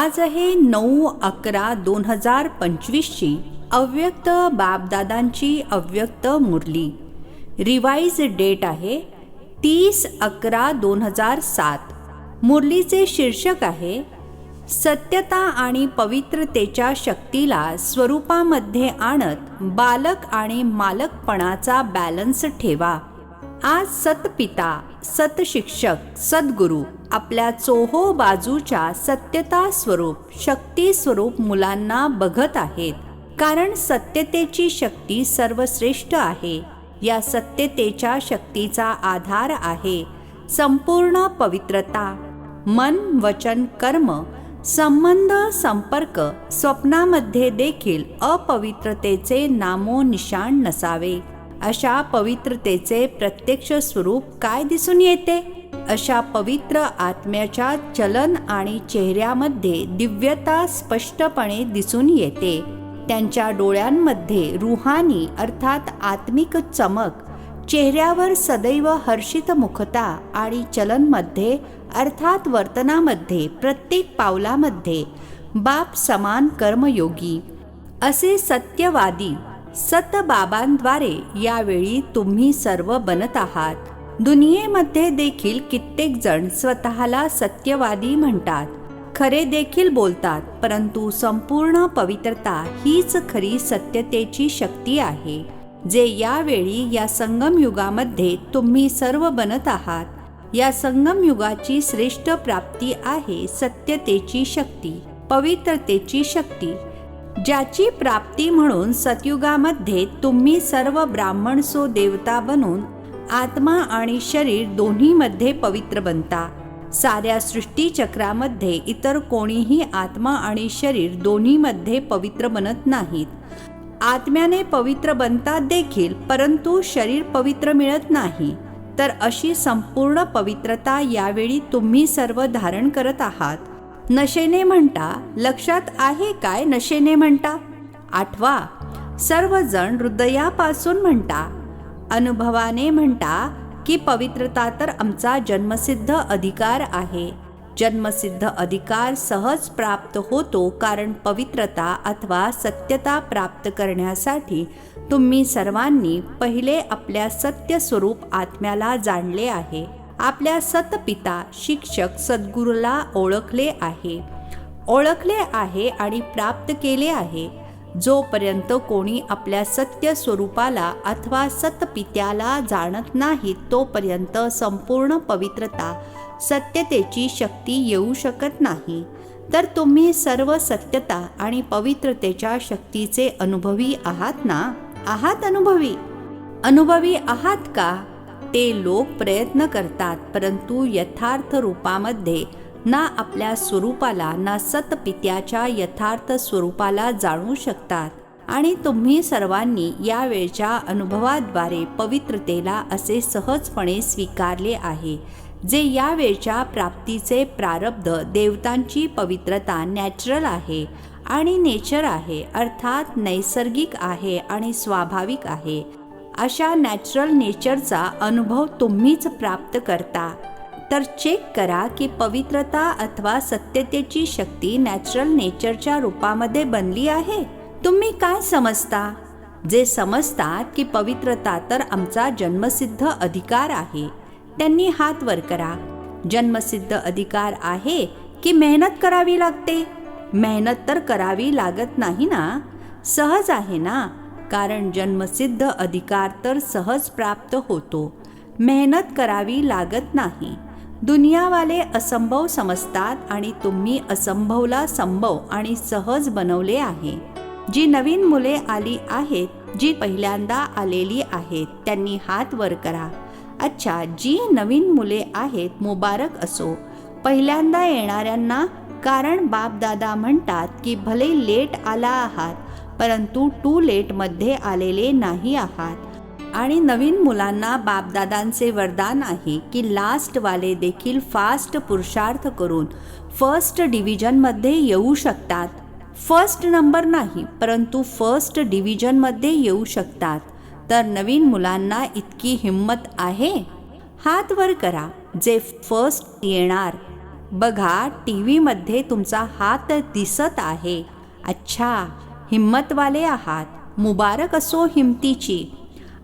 आज आहे नऊ अकरा दोन हजार पंचवीसची अव्यक्त बापदादांची अव्यक्त मुरली. रिवाईज डेट आहे तीस अकरा दोन हजार सात. मुरलीचे शीर्षक आहे सत्यता आणि पवित्रतेच्या शक्तीला स्वरूपामध्ये आणत बालक आणि मालकपणाचा बॅलन्स ठेवा. आज सतपिता सतशिक्षक सद्गुरू आपल्या चोहो बाजूच्या सत्यता स्वरूप शक्ती स्वरूप मुलांना बघत आहेत. कारण सत्यतेची शक्ती सर्वश्रेष्ठ आहे. या सत्यतेच्या शक्तीचा आधार आहे संपूर्ण पवित्रता मन वचन कर्म संबंध संपर्क स्वप्नामध्ये देखील अपवित्रतेचे नामोनिशाण नसावे. अशा पवित्रतेचे प्रत्यक्ष स्वरूप काय दिसून येते? अशा पवित्र आत्म्याच्या चलन आणि चेहऱ्यामध्ये दिव्यता स्पष्टपणे दिसून येते. त्यांच्या डोळ्यांमध्ये रुहानी अर्थात आत्मिक चमक चेहऱ्यावर सदैव हर्षित मुखता आणि चलनमध्ये अर्थात वर्तनामध्ये प्रत्येक पावलामध्ये बाप समान कर्मयोगी. असे सत्यवादी सतबाबांद्वारे यावेळी तुम्ही सर्व बनत आहात. दुनियेमध्ये देखील कित्येक जण स्वतःला सत्यवादी म्हणतात. खरे देखील बोलतात परंतु संपूर्ण पवित्रता हीच खरी सत्यतेची शक्ती आहे जे यावेळी या संगम युगामध्ये तुम्ही सर्व बनत आहात. या संगम युगाची श्रेष्ठ प्राप्ती आहे सत्यतेची शक्ती पवित्रतेची शक्ती. ज्याची प्राप्ती म्हणून सतयुगामध्ये तुम्ही सर्व ब्राह्मण सो देवता बनून आत्मा आणि शरीर दोन्हीमध्ये पवित्र बनता. साऱ्या सृष्टीचक्रामध्ये इतर कोणीही आत्मा आणि शरीर दोन्हीमध्ये पवित्र बनत नाहीत. आत्म्याने पवित्र बनतात देखील परंतु शरीर पवित्र मिळत नाही. तर अशी संपूर्ण पवित्रता यावेळी तुम्ही सर्व धारण करत आहात. नशेने म्हणता लक्षात आहे काय नशेने म्हणता? आठवा सर्वजण हृदयापासून म्हणता अनुभवाने म्हणता की पवित्रता तर आमचा जन्मसिद्ध अधिकार आहे. जन्मसिद्ध अधिकार सहज प्राप्त होतो कारण पवित्रता अथवा सत्यता प्राप्त करण्यासाठी तुम्ही सर्वांनी पहिले आपल्या सत्य स्वरूप आत्म्याला जाणले आहे. आपल्या सतपिता शिक्षक सद्गुरूला ओळखले आहे. ओळखले आहे आणि प्राप्त केले आहे. जोपर्यंत कोणी आपल्या सत्य स्वरूपाला अथवा सतपित्याला जाणत नाही तोपर्यंत संपूर्ण पवित्रता सत्यतेची शक्ती येऊ शकत नाही. तर तुम्ही सर्व सत्यता आणि पवित्रतेच्या शक्तीचे अनुभवी आहात ना? आहात अनुभवी? अनुभवी आहात का? ते लोक प्रयत्न करतात परंतु यथार्थ रूपामध्ये ना आपल्या स्वरूपाला ना सतपित्याच्या यथार्थ स्वरूपाला जाणू शकतात. आणि तुम्ही सर्वांनी या वेळच्या अनुभवाद्वारे पवित्रतेला असे सहजपणे स्वीकारले आहे जे या वेळच्या प्राप्तीचे प्रारब्ध देवतांची पवित्रता नॅचरल आहे आणि नेचर आहे अर्थात नैसर्गिक आहे आणि स्वाभाविक आहे. अशा नॅचरल नेचरचा अनुभव तुम्हीच प्राप्त करता. तर चेक करा की पवित्रता अथवा सत्यतेची शक्ती नॅचरल नेचरच्या रूपामध्ये बनली आहे. तुम्ही काय समजता? जे समजतात की पवित्रता तर आमचा जन्मसिद्ध अधिकार आहे. त्यांनी हात वर करा. जन्मसिद्ध अधिकार आहे की मेहनत करावी लागते? मेहनत तर करावी लागत नाही ना? सहज आहे ना? कारण जन्मसिद्ध अधिकार तर सहज प्राप्त होतो. मेहनत करावी लागत नाही. दुनियावाले असंभव समजतात आणि तुम्ही असंभवला संभव आणि सहज बनवले आहे. जी नवीन मुले आली आहेत जी पहिल्यांदा आलेली आहेत त्यांनी हात वर करा. अच्छा जी नवीन मुले आहेत मुबारक असो. पहिल्यांदा येणाऱ्यांना कारण बापदादा म्हणतात की भले लेट आला आहात परंतु टू लेटमध्ये आलेले नाही आहात. आणि नवीन मुलांना बापदादांचे वरदान आहे की लास्टवाले देखील फास्ट पुरुषार्थ करून फर्स्ट डिव्हिजनमध्ये येऊ शकतात. फर्स्ट नंबर नाही परंतु फर्स्ट डिव्हिजनमध्ये येऊ शकतात. तर नवीन मुलांना इतकी हिंमत आहे? हात वर करा जे फर्स्ट येणार. बघा टी व्हीमध्ये तुमचा हात दिसत आहे. अच्छा हिम्मतवाले आहात. मुबारक असो हिमतीची.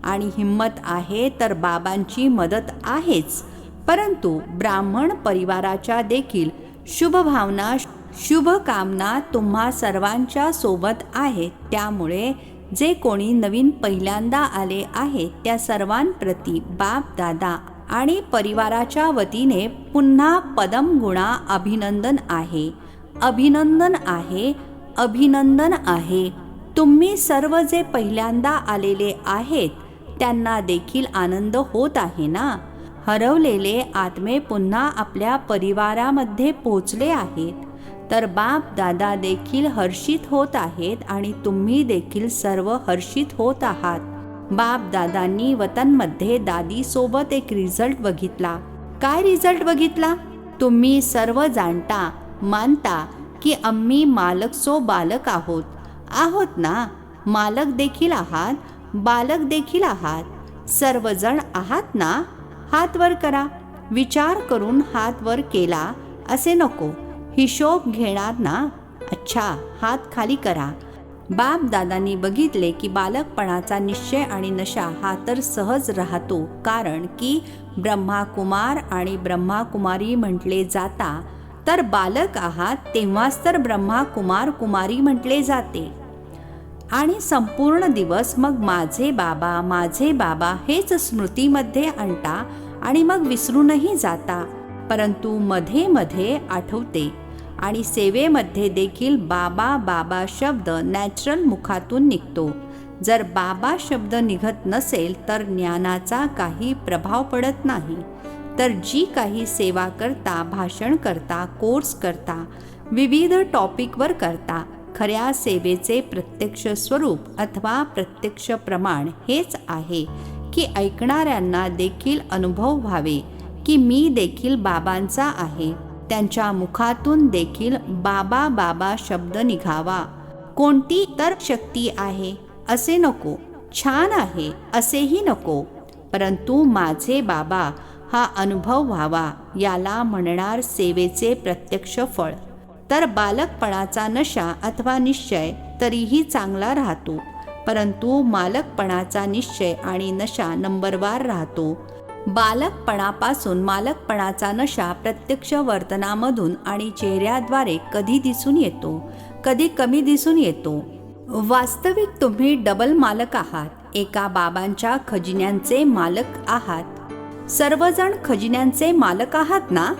आणि हिंमत आहे तर बाबांची मदत आहेच. परंतु ब्राह्मण परिवाराच्या देखील शुभभावना शुभकामना तुम्हा सर्वांच्या सोबत आहेत त्यामुळे जे कोणी नवीन पहिल्यांदा आले आहे त्या सर्वांप्रती बाप दादा आणि परिवाराच्या वतीने पुन्हा पदम गुणा अभिनंदन आहे. अभिनंदन आहे अभिनंदन आहे. तुम्ही सर्व जे पहिल्यांदा आलेले आहेत त्यांना देखील आनंद होत आहे ना? हरवलेले आत्मे पुन्हा आपल्या परिवारामध्ये पोचले आहेत. तर बाप दादा देखील हर्षित होत आहेत आणि तुम्ही देखील सर्व हर्षित होत आहात. बाप दादांनी वतनमध्ये दादीसोबत एक रिझल्ट बघितला. काय रिझल्ट बघितला? तुम्ही सर्व जाणता मानता की आम्ही मालक सो बालक आहोत. आहोत ना? मालक देखील आहात? बालक देखील आहात. सर्वजण आहात ना? हात वर करा. विचार करून हात वर केला असे नको. हिशोब घेणार ना? अच्छा हात खाली करा. बाप दादांनी बघितले की बालकपणाचा निश्चय आणि नशा हा तर सहज राहतो. कारण की ब्रह्माकुमार आणि ब्रह्माकुमारी म्हटले जाता. तर बालक आहात तेव्हाच तर ब्रह्माकुमार कुमारी म्हटले जाते. आणि संपूर्ण दिवस मग माझे बाबा माझे बाबा हेच स्मृतीमध्ये आणता आणि मग विसरूनही जाता. परंतु मध्ये मध्ये आठवते. आणि सेवेमध्ये देखील बाबा बाबा शब्द नॅचरल मुखातून निघतो. जर बाबा शब्द निघत नसेल तर ज्ञानाचा काही प्रभाव पडत नाही. तर जी काही सेवा करता भाषण करता कोर्स करता विविध टॉपिकवर करता खऱ्या सेवेचे प्रत्यक्ष स्वरूप अथवा प्रत्यक्ष प्रमाण हेच आहे की ऐकणाऱ्यांना देखील अनुभव व्हावे की मी देखील बाबांचा आहे. त्यांच्या मुखातून देखील बाबा बाबा शब्द निघावा. कोणती तर शक्ती आहे असे नको. छान आहे असेही नको. परंतु माझे बाबा हा अनुभव व्हावा याला म्हणणार सेवेचे प्रत्यक्ष फळ. तर बालकपणाचा नशा अथवा निश्चय तरीही चांगला राहतो. परंतु मालकपणाचा निश्चय आणि नशा नंबरवार राहतो. बालकपणापासून मालकपणाचा नशा प्रत्यक्ष वर्तनामधून आणि चेहऱ्याद्वारे कधी दिसून येतो कधी कमी दिसून येतो. वास्तविक तुम्ही डबल मालक आहात. एका बाबांच्या खजिन्यांचे मालक आहात. सर्वजण खजिन्यांचे मालक आहात ना?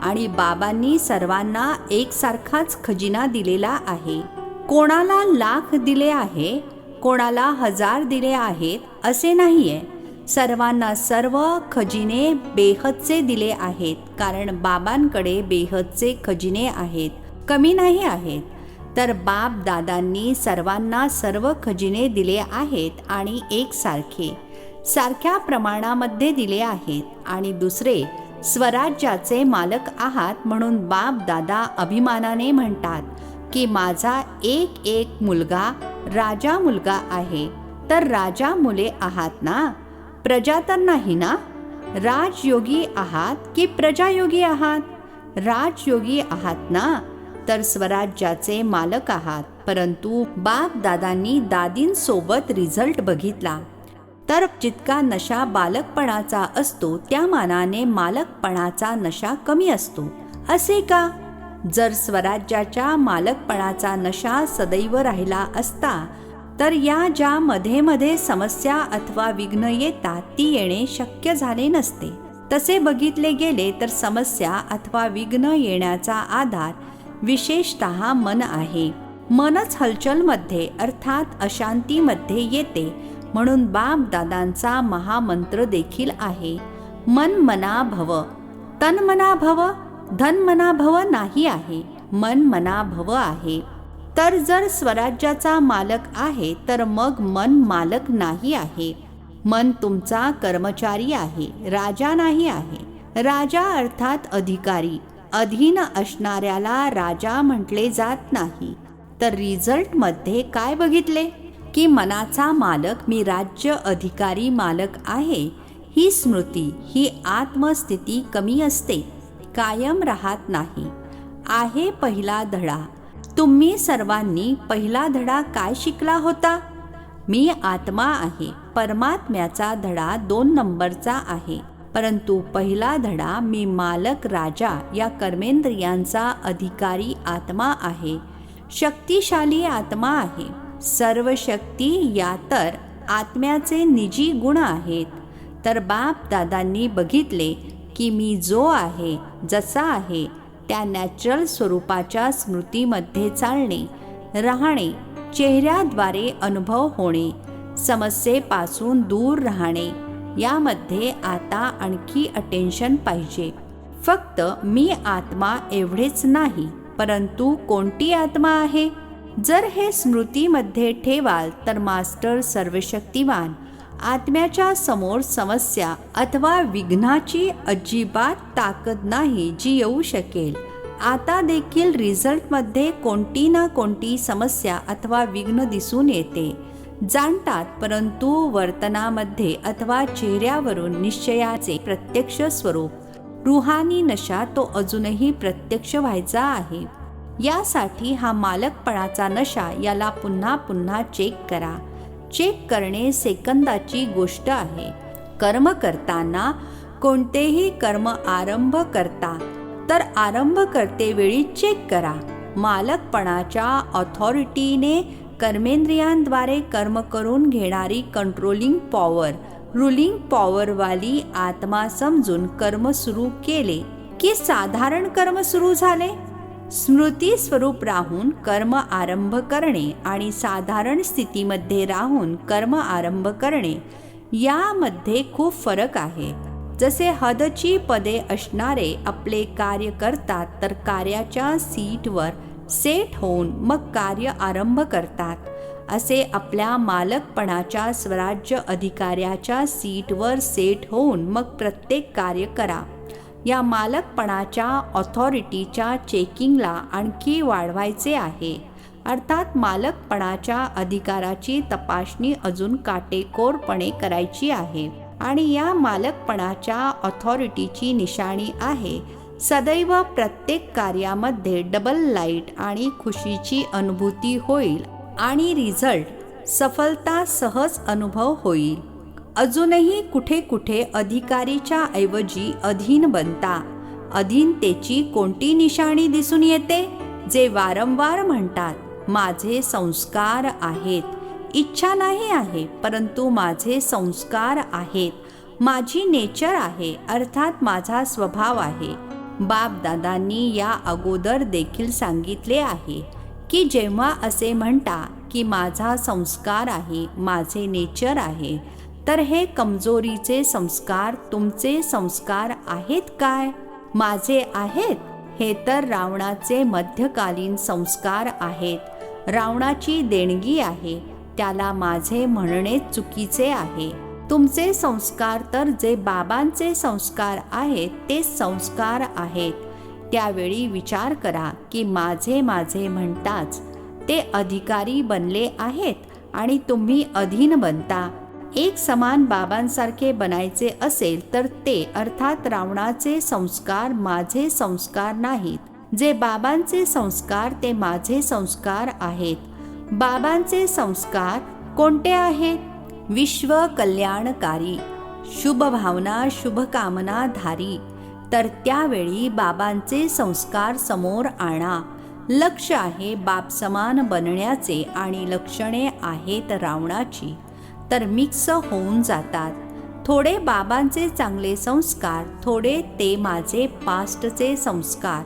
आणि बाबांनी सर्वांना एकसारखाच खजिना दिलेला आहे. कोणाला लाख दिले आहे कोणाला हजार दिले आहेत असे नाहीये. सर्वांना सर्व खजिने बेहदचे दिले आहेत कारण बाबांकडे बेहदचे खजिने आहेत कमी नाही आहेत. तर बाप दादांनी सर्वांना सर्व खजिने दिले आहेत आणि एकसारखे सारख्या प्रमाणामध्ये दिले आहेत. आणि दुसरे स्वराज्याचे मालक आहात म्हणून बाप दादा अभिमानाने म्हणतात की माझा एक एक मुलगा राजा मुलगा आहे. तर राजा मुले आहात ना? प्रजा तर नाही ना? राजयोगी आहात की प्रजायोगी आहात? राजयोगी आहात ना? तर स्वराज्याचे मालक आहात. परंतु बाप दादांनी दादींसोबत रिझल्ट बघितला. तर जितका नशा बालकपणाचा असतो त्या मानाने मालकपणाचा नशा कमी असतो. असे का? जर स्वराज्याच्या मालकपणाचा नशा सदैव राहिला असता तर या ज्या मध्ये मध्ये समस्या अथवा विघ्न येतात ती येणे शक्य झाले नसते. तसे बघितले गेले तर समस्या अथवा विघ्न येण्याचा आधार विशेषत मन आहे. मनच हलचलमध्ये अर्थात अशांतीमध्ये येते. म्हणून बाप दादांचा महामंत्र देखील आहे मन मना भव. तन मना भव धन मना भव नाही आहे मन मना भव आहे. तर जर स्वराज्याचा मालक आहे तर मग मन मालक नाही आहे. मन तुमचा कर्मचारी आहे राजा नाही आहे. राजा अर्थात अधिकारी. अधीन असणाऱ्याला राजा म्हटले जात नाही. तर रिझल्टमध्ये काय बघितले? की मनाचा मालक मी राज्य अधिकारी मालक आहे. ही स्मृती ही आत्मस्थिती कमी असते. कायम राहत नाही. आहे पहिला धडा. तुम्ही सर्वांनी पहिला धडा काय शिकला होता? मी आत्मा आहे. परमात्म्याचा धडा दोन नंबरचा आहे. परंतु पहिला धडा मी मालक राजा या कर्मेंद्रियांचा अधिकारी आत्मा आहे. शक्तिशाली आत्मा आहे. सर्व शक्ती या तर आत्म्याचे निजी गुण आहेत. तर बाप दादांनी बघितले की मी जो आहे जसा आहे त्या नॅचरल स्वरूपाच्या स्मृतीमध्ये चालणे राहणे चेहऱ्याद्वारे अनुभव होणे समस्येपासून दूर राहणे यामध्ये आता आणखी अटेन्शन पाहिजे. फक्त मी आत्मा एवढेच नाही परंतु कोणती आत्मा आहे? जर हे स्मृतीमध्ये ठेवाल तर मास्टर सर्वशक्तिवान. आत्म्याच्या समोर समस्या अथवा विघ्नाची अजिबात ताकद नाही जी येऊ शकेल. आता देखील रिझल्टमध्ये कोणती ना कोणती समस्या अथवा विघ्न दिसून येते. जाणतात परंतु वर्तनामध्ये अथवा चेहऱ्यावरून निश्चयाचे प्रत्यक्ष स्वरूप. रुहानी नशा तो अजूनही प्रत्यक्ष व्हायचा आहे. यासाठी हा मालकपणाचा नशा याला पुन्हा पुन्हा चेक करा. चेक करणे सेकंदाची गोष्ट आहे. कर्म करताना कोणतेही कर्म आरंभ करता तर आरंभ करते वेळी चेक करा. मालकपणाच्या ऑथॉरिटीने कर्मेंद्रियांद्वारे कर्म करून घेणारी कंट्रोलिंग पॉवर रुलिंग पॉवरवाली आत्मा समजून कर्म सुरू केले. की साधारण कर्म सुरू झाले? स्मृती स्वरूप राहून कर्म आरंभ करणे आणि साधारण स्थितीमध्ये राहून कर्म आरंभ करणे यामध्ये खूप फरक आहे. जसे हदची पदे असणारे आपले कार्य करतात तर कार्याच्या सीटवर सेट होऊन मग कार्य आरंभ करतात. असे आपल्या मालकपणाच्या स्वराज्य अधिकाऱ्याच्या सीटवर सेट होऊन मग प्रत्येक कार्य करा. या मालकपणाच्या ऑथॉरिटीच्या चेकिंगला आणखी वाढवायचे आहे. अर्थात मालकपणाच्या अधिकाराची तपासणी अजून काटेकोरपणे करायची आहे. आणि या मालकपणाच्या ऑथॉरिटीची निशाणी आहे. सदैव प्रत्येक कार्यामध्ये डबल लाइट आणि खुशीची अनुभूती होईल आणि रिझल्ट सफलता सहज अनुभव होईल. अजूनही कुठे कुठे अधिकारीच्या ऐवजी अधीन बनता. अधीनतेची कोणती निशाणी दिसून येते? जे वारंवार म्हणतात माझे संस्कार आहेत. इच्छा नाही आहे परंतु माझे संस्कार आहेत. माझी नेचर आहे अर्थात माझा स्वभाव आहे. बाप दादांनी या अगोदर देखील सांगितले आहे की जेव्हा असे म्हणता की माझा संस्कार आहे माझे नेचर आहे तर हे कमजोरीचे संस्कार तुमचे संस्कार आहेत काय? माझे आहेत? हे तर रावणाचे मध्यकालीन संस्कार आहेत. रावणाची देणगी आहे. त्याला माझे म्हणणे चुकीचे आहे. तुमचे संस्कार तर जे बाबांचे संस्कार आहेत ते संस्कार आहेत. त्यावेळी विचार करा की माझे माझे म्हणताच ते अधिकारी बनले आहेत आणि तुम्ही अधीन बनता. एक समान बाबांसारखे बनायचे असेल तर ते अर्थात रावणाचे संस्कार माझे संस्कार नाहीत. जे बाबांचे संस्कार ते माझे संस्कार आहेत. बाबांचे संस्कार कोणते आहेत? विश्व कल्याणकारी. शुभ भावना शुभकामना धारी. तर त्यावेळी बाबांचे संस्कार समोर आणा. लक्ष आहे बाप समान बनण्याचे आणि लक्षणे आहेत रावणाची. तर मिक्स होऊन जातात. थोडे बाबांचे चांगले संस्कार थोडे ते माझे पास्टचे संस्कार.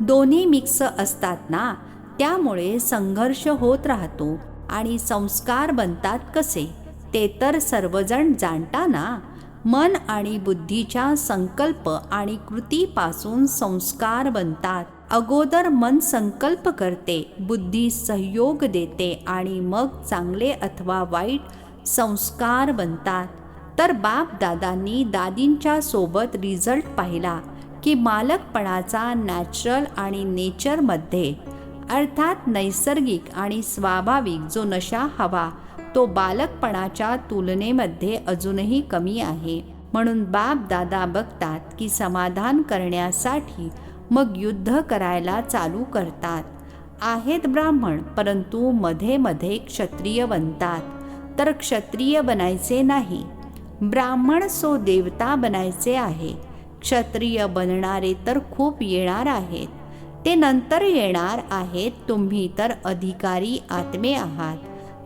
दोन्ही मिक्स असतात ना? त्यामुळे संघर्ष होत राहतो आणि संस्कार बनतात कसे? ते तर सर्वजण जाणता ना? मन आणि बुद्धीच्या संकल्प आणि कृतीपासून संस्कार बनतात. अगोदर मन संकल्प करते बुद्धी सहयोग देते आणि मग चांगले अथवा वाईट संस्कार बनतात. तर बाप दादांनी दादींच्या सोबत रिझल्ट पाहिला की मालकपणाचा नॅचरल आणि नेचरमध्ये अर्थात नैसर्गिक आणि स्वाभाविक जो नशा हवा तो बालकपणाच्या तुलनेमध्ये अजूनही कमी आहे. म्हणून बाप दादा बघतात की समाधान करण्यासाठी मग युद्ध करायला चालू करतात. आहेत ब्राह्मण परंतु मध्ये मध्ये क्षत्रिय बनतात. तर क्षत्रिय बनायचे नाही. ब्राह्मण सो देवता बनायचे आहे. क्षत्रिय बनणारे तर खूप येणार आहेत. ते नंतर येणार आहेत तुम्ही तर अधिकारी आत्मे आहात.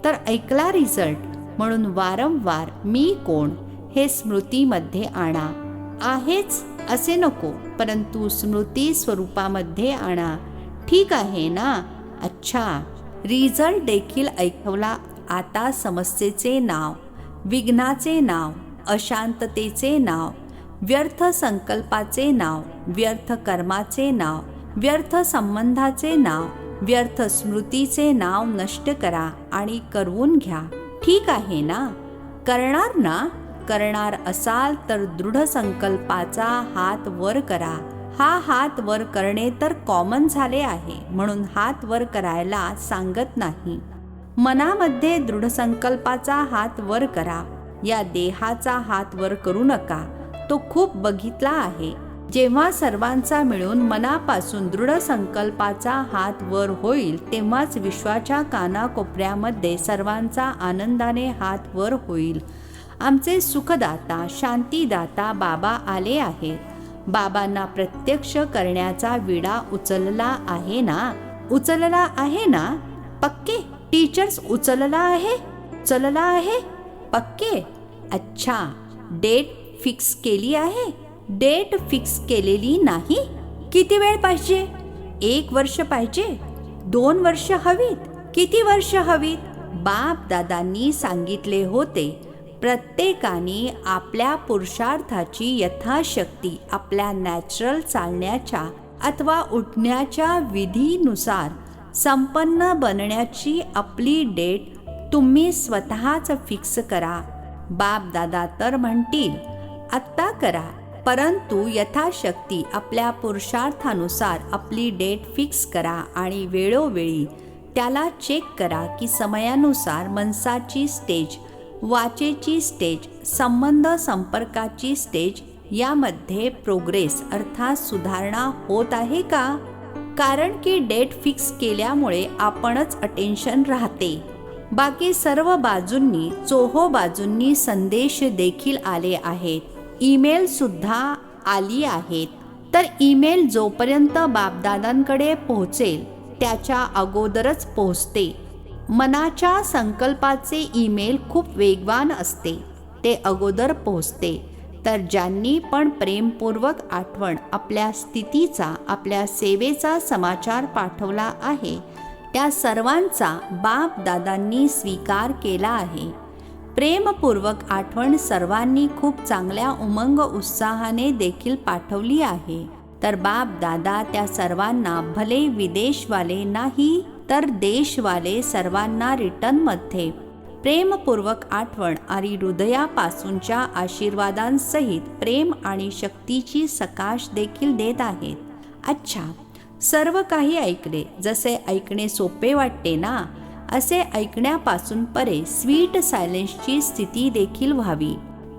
तर ऐकला रिझल्ट म्हणून वारंवार मी कोण हे स्मृतीमध्ये आणा. आहेच असे नको परंतु स्मृती स्वरूपामध्ये आणा. ठीक आहे ना? अच्छा. रिझल्ट देखील ऐकवला आता समस्येचे नाव विघ्नाचे नाव अशांततेचे नाव व्यर्थ संकल्पाचे नाव व्यर्थ कर्माचे नाव व्यर्थ संबंधाचे नाव व्यर्थ स्मृतीचे नाव नष्ट करा आणि करवून घ्या. ठीक आहे ना? करणार ना? करणार असाल तर दृढ संकल्पाचा हात वर करा. हा हात वर करणे तर कॉमन झाले आहे म्हणून हात वर करायला सांगत नाही. मनामध्ये दृढ संकल्पाचा हात वर करा. या देहाचा हात वर करू नका. तो खूप बघितला आहे. जेव्हा सर्वांचा मिळून मनापासून दृढ संकल्पाचा हात वर होईल तेव्हाच विश्वाच्या कानाकोपऱ्यामध्ये सर्वांचा आनंदाने हात वर होईल. आमचे सुखदाता शांतीदाता बाबा आले आहेत. बाबांना प्रत्यक्ष करण्याचा विडा उचलला आहे ना? उचलला आहे ना? पक्के? टीचर्स उचलला आहे उचलला आहे. पक्के? अच्छा. डेट फिक्स केली आहे. डेट फिक्स केलेली नाही. किती वेळ पाहिजे? एक वर्ष पाहिजे. दोन वर्ष हवीत. किती वर्ष हवीत? बाप दादांनी सांगितले होते. प्रत्येकाने आपल्या पुरुषार्थाची यथाशक्ती आपल्या नॅचरल चालण्याच्या अथवा उठण्याच्या विधीनुसार संपन्न बनण्याची आपली डेट तुम्ही स्वतःच फिक्स करा. बाप दादा तर म्हणतील आत्ता करा. परंतु यथाशक्ती आपल्या पुरुषार्थानुसार आपली डेट फिक्स करा आणि वेळोवेळी त्याला चेक करा की समयानुसार मनसाची स्टेज वाचेची स्टेज संबंध संपर्काची स्टेज यामध्ये प्रोग्रेस अर्थात सुधारणा होत आहे का? कारण की डेट फिक्स केल्यामुळे आपणच अटेन्शन राहते. बाकी सर्व बाजूंनी चोहो बाजूंनी संदेश देखील आले आहेत. ईमेल सुद्धा आली आहेत. तर ईमेल जोपर्यंत बापदादांकडे पोहोचेल त्याच्या अगोदरच पोहोचते. मनाच्या संकल्पाचे ईमेल खूप वेगवान असते. ते अगोदर पोहोचते. तर ज्यांनी पण प्रेमपूर्वक आठवण आपल्या स्थितीचा आपल्या सेवेचा समाचार पाठवला आहे त्या सर्वांचा बाप दादांनी स्वीकार केला आहे. प्रेमपूर्वक आठवण सर्वांनी खूप चांगल्या उमंग उत्साहाने देखील पाठवली आहे. तर बाप दादा त्या सर्वांना भले विदेशवाले नाही तर देशवाले सर्वांना रिटर्नमध्ये प्रेमपूर्वक आठवण आणि हृदयापासूनच्या आशीर्वादांसहित प्रेम आणि शक्तीची सकाश देखील देत आहेत. अच्छा सर्व काही ऐकले जसे ऐकणे सोपे वाटते ना? असे ऐकण्यापासून परे स्वीट सायलेन्सची स्थिती देखील व्हावी.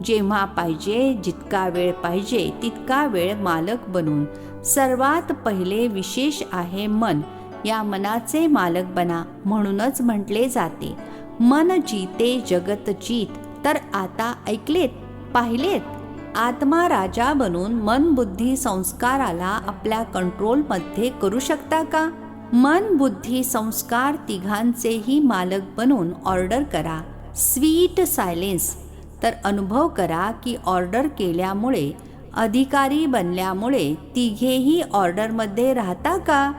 जेव्हा पाहिजे जितका वेळ पाहिजे तितका वेळ मालक बनून. सर्वात पहिले विशेष आहे मन. या मनाचे मालक बना म्हणूनच म्हटले जाते. मन जीते जगत जीत. तर आता ऐकलेत पाहिलेत. आत्मा राजा बनून मन बुद्धी संस्काराला आपल्या कंट्रोलमध्ये करू शकता का? मन बुद्धी संस्कार तिघांचेही मालक बनून ऑर्डर करा. स्वीट सायलेन्स तर अनुभव करा की ऑर्डर केल्यामुळे अधिकारी बनल्यामुळे तिघेही ऑर्डरमध्ये राहता का?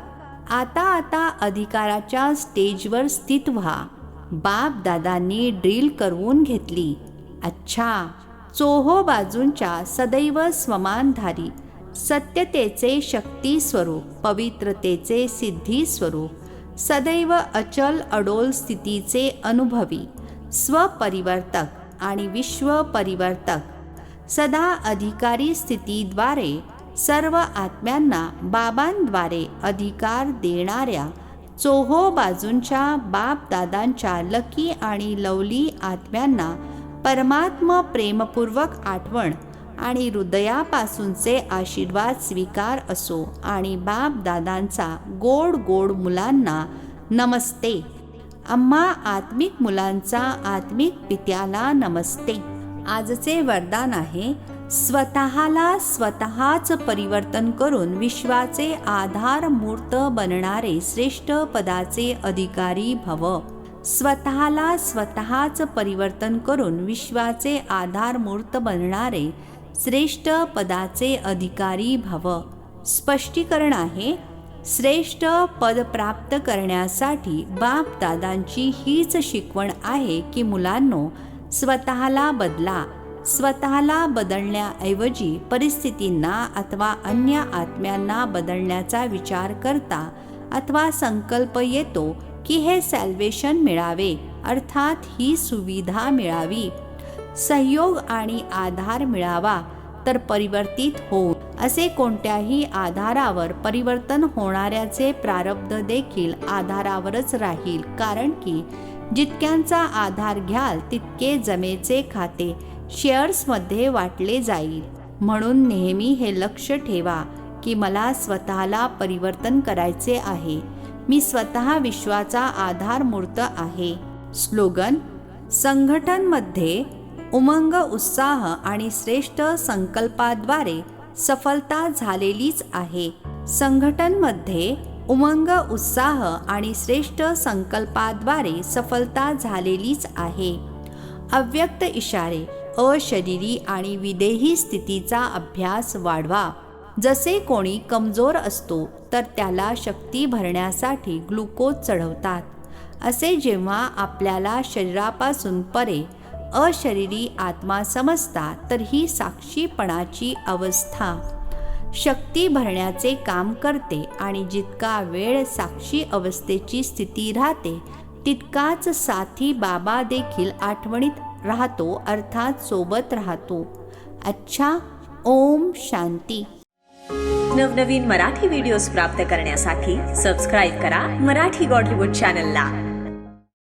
आता आता अधिकाराच्या स्टेजवर स्थित व्हा. बापदादांनी ड्रिल करवून घेतली. अच्छा चोहो बाजूंच्या सदैव स्वमानधारी सत्यतेचे शक्ती स्वरूप पवित्रतेचे सिद्धी स्वरूप सदैव अचल अडोल स्थितीचे अनुभवी स्वपरिवर्तक आणि विश्व परिवर्तक सदा अधिकारी स्थितीद्वारे सर्व आत्म्यांना बाबांद्वारे अधिकार देणाऱ्या चोहो बाजूंच्या बापदादांच्या लकी आणि लवली आत्म्यांना परमात्म प्रेमपूर्वक आठवण आणि हृदयापासूनचे आशीर्वाद स्वीकार असो आणि बापदादांचा गोड गोड मुलांना नमस्ते. आम्हा आत्मिक मुलांचा आत्मिक पित्याला नमस्ते. आजचे वरदान आहे स्वतःला स्वतःच परिवर्तन करून विश्वाचे आधार मूर्त बनणारे श्रेष्ठ पदाचे अधिकारी भव. स्वतःला स्वतःच परिवर्तन करून विश्वाचे आधार मूर्त बनणारे श्रेष्ठ पदाचे अधिकारी भव. स्पष्टीकरण आहे श्रेष्ठ पद प्राप्त करण्यासाठी बाप दादांची हीच शिकवण आहे की मुलांनो स्वतःला बदला. स्वतःला बदलण्याऐवजी परिस्थितींना अथवा अन्य आत्म्यांना बदलण्याचा विचार करता अथवा संकल्प येतो की हे सॅल्वेशन मिळावे अर्थात ही सुविधा मिळावी. सहयोग आणि आधार मिळावा तर परिवर्तित होऊ असे कोणत्याही आधारावर परिवर्तन होणाऱ्याचे प्रारब्ध देखील आधारावरच राहील. कारण की जितक्यांचा आधार घ्याल तितके जमेचे खाते. शेअर्समध्ये वाटले जाईल. म्हणून नेहमी हे लक्ष ठेवा की मला स्वतःला परिवर्तन करायचे आहे. मी स्वतः विश्वाचा आधार मूर्त आहे. स्लोगन संघटनमध्ये उमंग उत्साह आणि श्रेष्ठ संकल्पाद्वारे सफलता झालेलीच आहे. संघटनमध्ये उमंग उत्साह आणि श्रेष्ठ संकल्पाद्वारे सफलता झालेलीच आहे. अव्यक्त इशारे अशरीरी आणि विदेही स्थितीचा अभ्यास वाढवा. जसे कोणी कमजोर असतो तर त्याला शक्ती भरण्यासाठी ग्लुकोज चढवतात. असे जेव्हा आपल्याला शरीरापासून परे अशरीरी आत्मा समजता तर ही साक्षीपणाची अवस्था. शक्ती भरण्याचे काम करते आणि जितका वेळ साक्षी अवस्थेची स्थिती राहते तितकाच साथी बाबा देखील आठवणीत राहतो अर्थात सोबत राहतो. अच्छा ओम शांती. नवनवीन मराठी व्हिडिओज प्राप्त करण्यासाठी सबस्क्राईब करा मराठी गॉडलीवूड चॅनलला